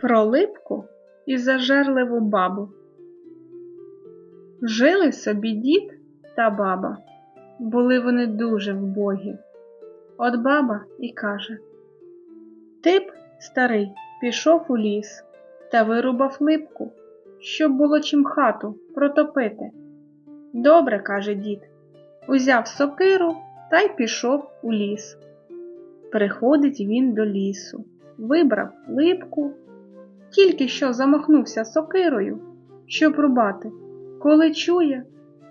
Про липку і зажерливу бабу. Жили собі дід та баба. Були вони дуже вбогі. От баба і каже Ти б, старий, пішов у ліс та вирубав липку, щоб було чим хату протопити. Добре, каже дід, узяв сокиру та й пішов у ліс. Приходить він до лісу, вибрав липку, тільки що замахнувся сокирою, щоб рубати, коли чує,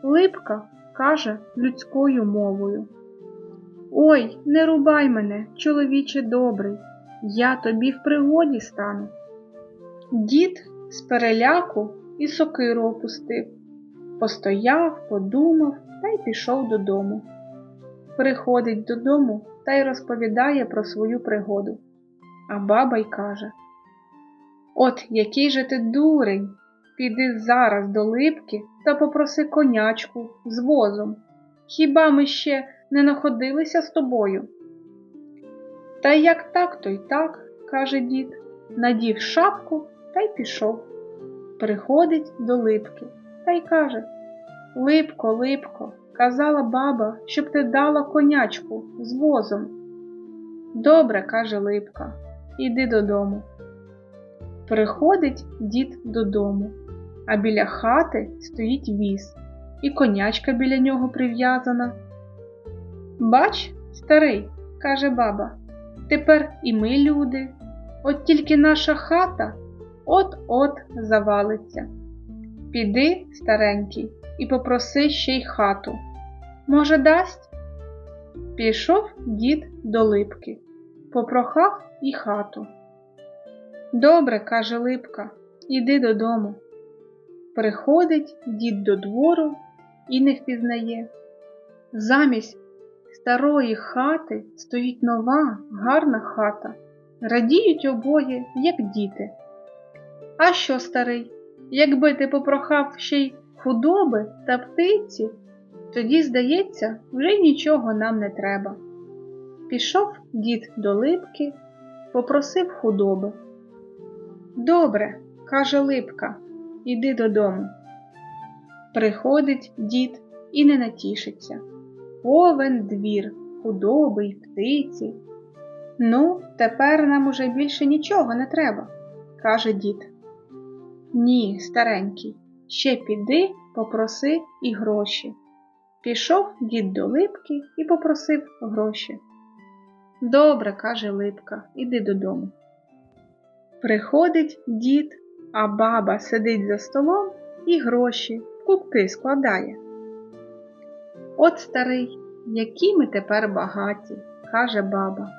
липка каже людською мовою. Ой, не рубай мене, чоловіче добрий, я тобі в пригоді стану. Дід з переляку і сокиру опустив, постояв, подумав та й пішов додому. Приходить додому та й розповідає про свою пригоду. А баба й каже От який же ти дурень, піди зараз до липки та попроси конячку з возом. Хіба ми ще не находилися з тобою? Та як так, то й так, каже дід, надів шапку та й пішов. Приходить до липки та й каже Липко, липко, казала баба, щоб ти дала конячку з возом. Добре, каже Липка, іди додому. Приходить дід додому, а біля хати стоїть віз, і конячка біля нього прив'язана. Бач, старий, каже баба, тепер і ми люди, от тільки наша хата от-от завалиться. Піди, старенький, і попроси ще й хату. Може, дасть? Пішов дід до липки, попрохав і хату. Добре, каже Липка, іди додому. Приходить дід до двору і не впізнає. Замість старої хати стоїть нова, гарна хата. Радіють обоє, як діти. А що, старий, якби ти попрохав ще й худоби та птиці, тоді, здається, вже нічого нам не треба. Пішов дід до липки, попросив худоби. Добре, каже Липка, іди додому. Приходить дід і не натішиться. Повен двір, худоби й птиці. Ну, тепер нам уже більше нічого не треба, каже дід. Ні, старенький, ще піди, попроси і гроші. Пішов дід до липки і попросив гроші. Добре, каже Липка, іди додому. Приходить дід, а баба сидить за столом і гроші в кубки складає. От старий, які ми тепер багаті, каже баба.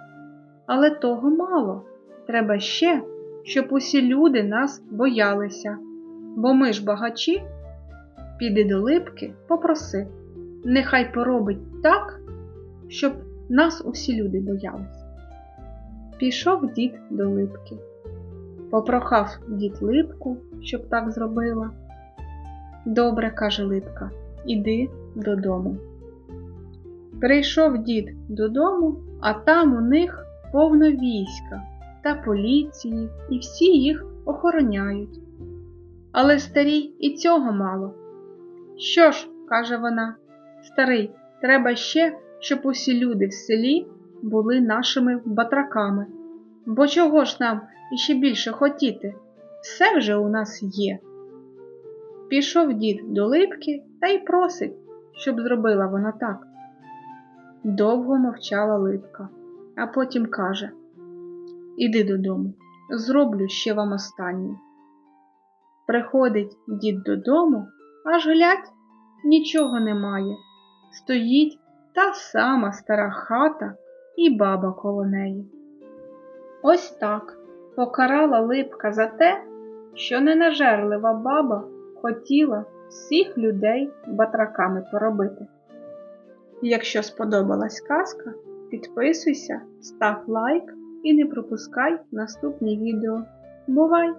Але того мало. Треба ще, щоб усі люди нас боялися. Бо ми ж багачі. Піди до липки, попроси, нехай поробить так, щоб нас усі люди боялися. Пішов дід до липки. Попрохав дід липку, щоб так зробила. Добре, каже Липка, іди додому. Прийшов дід додому, а там у них повно війська та поліції, і всі їх охороняють. Але старій і цього мало. Що ж, каже вона, старий, треба ще, щоб усі люди в селі були нашими батраками. Бо чого ж нам іще більше хотіти? Все вже у нас є. Пішов дід до липки та й просить, щоб зробила вона так. Довго мовчала липка, а потім каже Іди додому, зроблю ще вам останнє. Приходить дід додому, аж глядь, нічого немає. Стоїть та сама стара хата і баба коло неї. Ось так покарала липка за те, що ненажерлива баба хотіла всіх людей батраками поробити. Якщо сподобалась казка, підписуйся, став лайк і не пропускай наступні відео. Бувай!